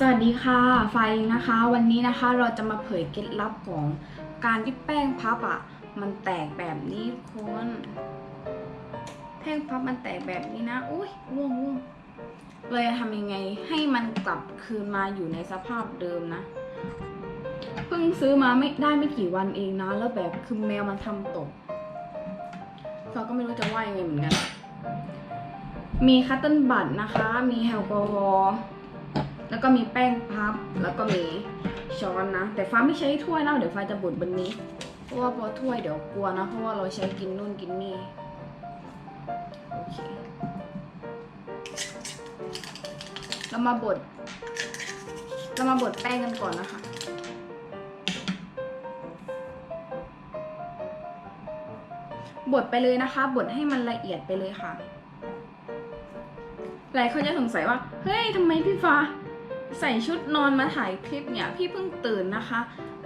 สวัสดีค่ะไฟนะคะ วันนี้นะคะเราจะมาเผยเคล็ดลับของการที่แป้งพับอะ มันแตกแบบนี้คนแป้งพับมันแตกแบบนี้นะ อุ้ยร่วงร่วงเลยทำยังไงให้มันกลับคืนมาอยู่ในสภาพเดิมนะเพิ่งซื้อมาไม่ได้ไม่กี่วันเองนะ แล้วแบบคือแมวมันทำตกเราก็ไม่รู้จะว่ายังไงเหมือนกัน มีคัตเติ้ลบัตนะคะ มีแอลกอฮอล์ แล้วก็มีแป้งพับ แล้วก็มีช้อนนะ แต่ฟ้าไม่ใช้ถ้วยนะเดี๋ยวฟ้าจะบดบนนี้ เพราะว่าพอถ้วยเดี๋ยวกลัวนะ เพราะว่าเราใช้กินนู่นกินนี่ โอเค เรามาบด เรามาบดแป้งกันก่อนนะคะบดไปเลยนะคะบดให้มันละเอียดไปเลยค่ะหลายคนจะสงสัยว่า เฮ้ยทำไมพี่ฟ้า ใส่ชุดนอนมาถ่ายคลิปเนี่ย พี่เพิ่งตื่นนะคะ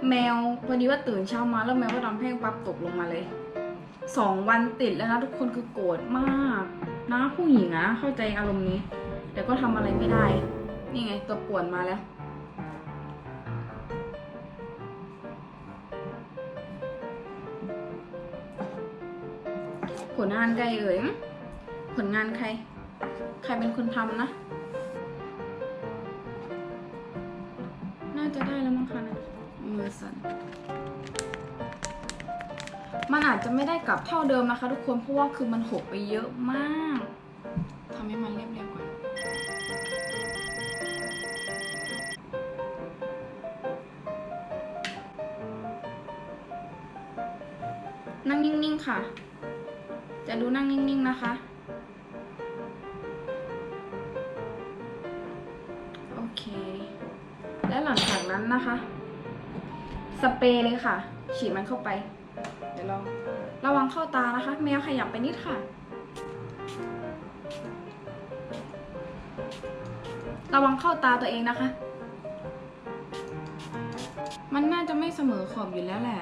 แมวพอดีว่าตื่นเช้ามาแล้วแมวก็ทำแพ่งปั๊บตกลงมาเลยสองวันติดแล้วนะทุกคนคือโกรธมากนะผู้หญิงอะเข้าใจอารมณ์นี้ แต่ก็ทำอะไรไม่ได้ นี่ไงตัวป่วนมาแล้ว ผลงานใครเอ่ยผลงานใคร ใครเป็นคนทำนะ มือสั่นมันอาจจะไม่ได้กลับเท่าเดิมนะคะทุกคน เพราะว่าคือมันหกไปเยอะมากทำให้มันเรียบๆก่อนนั่งนิ่งๆค่ะ จะดูนั่งนิ่งๆนะคะ โอเค และหลังจากนั้นนะคะ สเปรย์เลยค่ะ ฉีดมันเข้าไป เดี๋ยวลองระวังเข้าตานะคะ แมวขยับไปนิดค่ะ ระวังเข้าตาตัวเองนะคะ มันน่าจะไม่เสมอขอบอยู่แล้วแหละ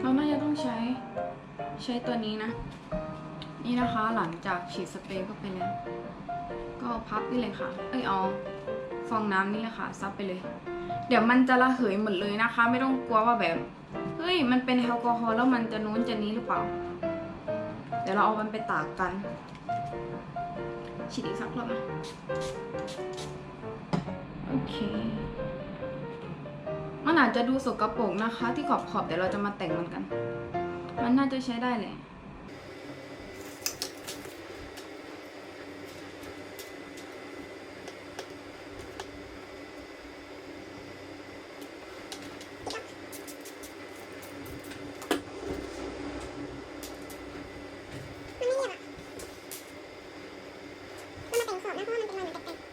เราน่าจะต้องใช้ใช้ตัวนี้นะ นี่นะคะหลังจากฉีดสเปรย์เข้าไปแล้ว ก็พับนี่เลยค่ะ เอ้ยเอาฟองน้ำนี่เลยค่ะซับไปเลย เดี๋ยวมันจะระเหยหมดเลยนะคะ ไม่ต้องกลัวว่าแบบเฮ้ยมันเป็นแอลกอฮอล์แล้วมันจะนู้นจะนี้หรือเปล่า เดี๋ยวเราเอามันไปตากกันฉีดอีกสักรอบนะโอเคมันอาจจะดูสกปรกนะคะ ที่ขอบขอบเดี๋ยวเราจะมาแต่งมันกัน มันน่าจะใช้ได้เลย มันไม่เรียบอะ มันมาแต่งขอบนะเพราะว่ามันเป็นรอยเหมือนแตกๆ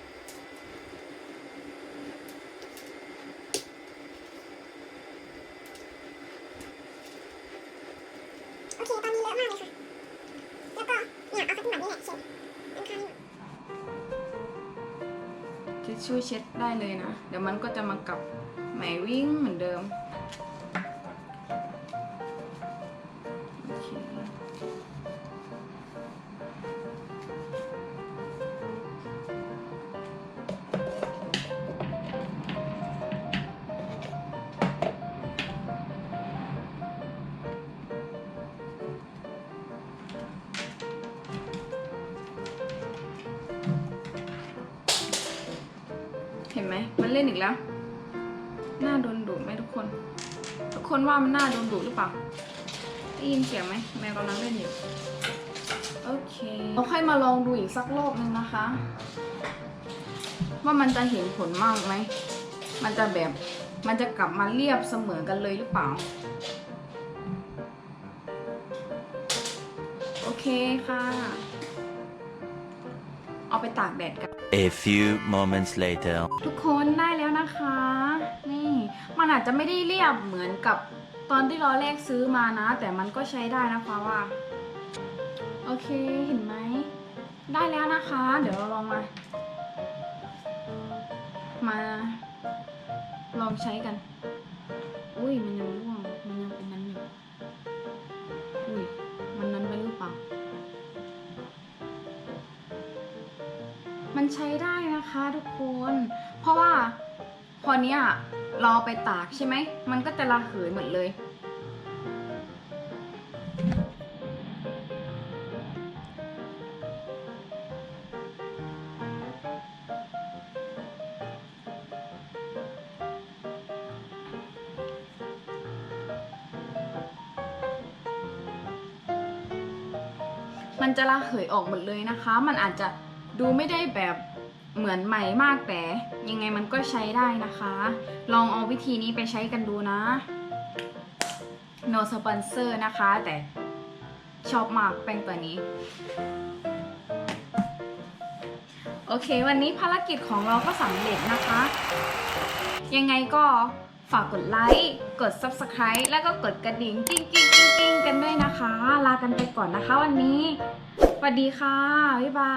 โอเคตอนนี้เลอะมากเลยค่ะ แล้วก็เนี่ยเอาคัตติ้งบัตรนี่แหละเช็ดอันข้างนี้ทิชชู่เช็ดได้เลยนะ เดี๋ยวมันก็จะมากับไหมวิ่งเหมือนเดิม เห็นไหมมันเล่นอีกแล้วหน้าโดนดุไหมทุกคน ทุกคนว่ามันหน้าโดนดุหรือเปล่าได้ยินเสียงไหมแมวกำลังเล่นอยู่โอเคเราค่อยมาลองดูอีกสักรอบนึงนะคะ ว่ามันจะเห็นผลมากไหมมันจะแบบมันจะกลับมาเรียบเสมอกันเลยหรือเปล่า โอเคค่ะ เอาไปตากแดดกัน A few moments later. ทุกคนได้แล้วนะคะ นี่มันอาจจะไม่ได้เรียบเหมือนกับตอนที่เราแรกซื้อมานะ แต่มันก็ใช้ได้นะคะว่า โอเคเห็นไหม ได้แล้วนะคะ เดี๋ยวเราลองมา มา ลองใช้กัน อุ้ยมันยังร่วง มันใช้ได้นะคะทุกคน เพราะว่าพอเนี้ยเราเอาไปตากใช่ไหม มันก็จะระเหยหมดเลย มันจะระเหยออกหมดเลยนะคะ มันอาจจะ ดูไม่ได้แบบเหมือนใหม่มากแต่ยังไงมันก็ใช้ได้นะคะ ลองเอาวิธีนี้ไปใช้กันดูนะ no sponsor นะคะ แต่ชอบมากแป้งตัวนี้ โอเค วันนี้ภารกิจของเราก็สำเร็จนะคะ ยังไงก็ฝากกดไลค์ กด subscribe แล้วก็กดกระดิ่งกิ้งกิ้งกิ้งกันด้วยนะคะ ลากันไปก่อนนะคะวันนี้ วัสดีค่ะ บ๊ายบา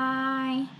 ย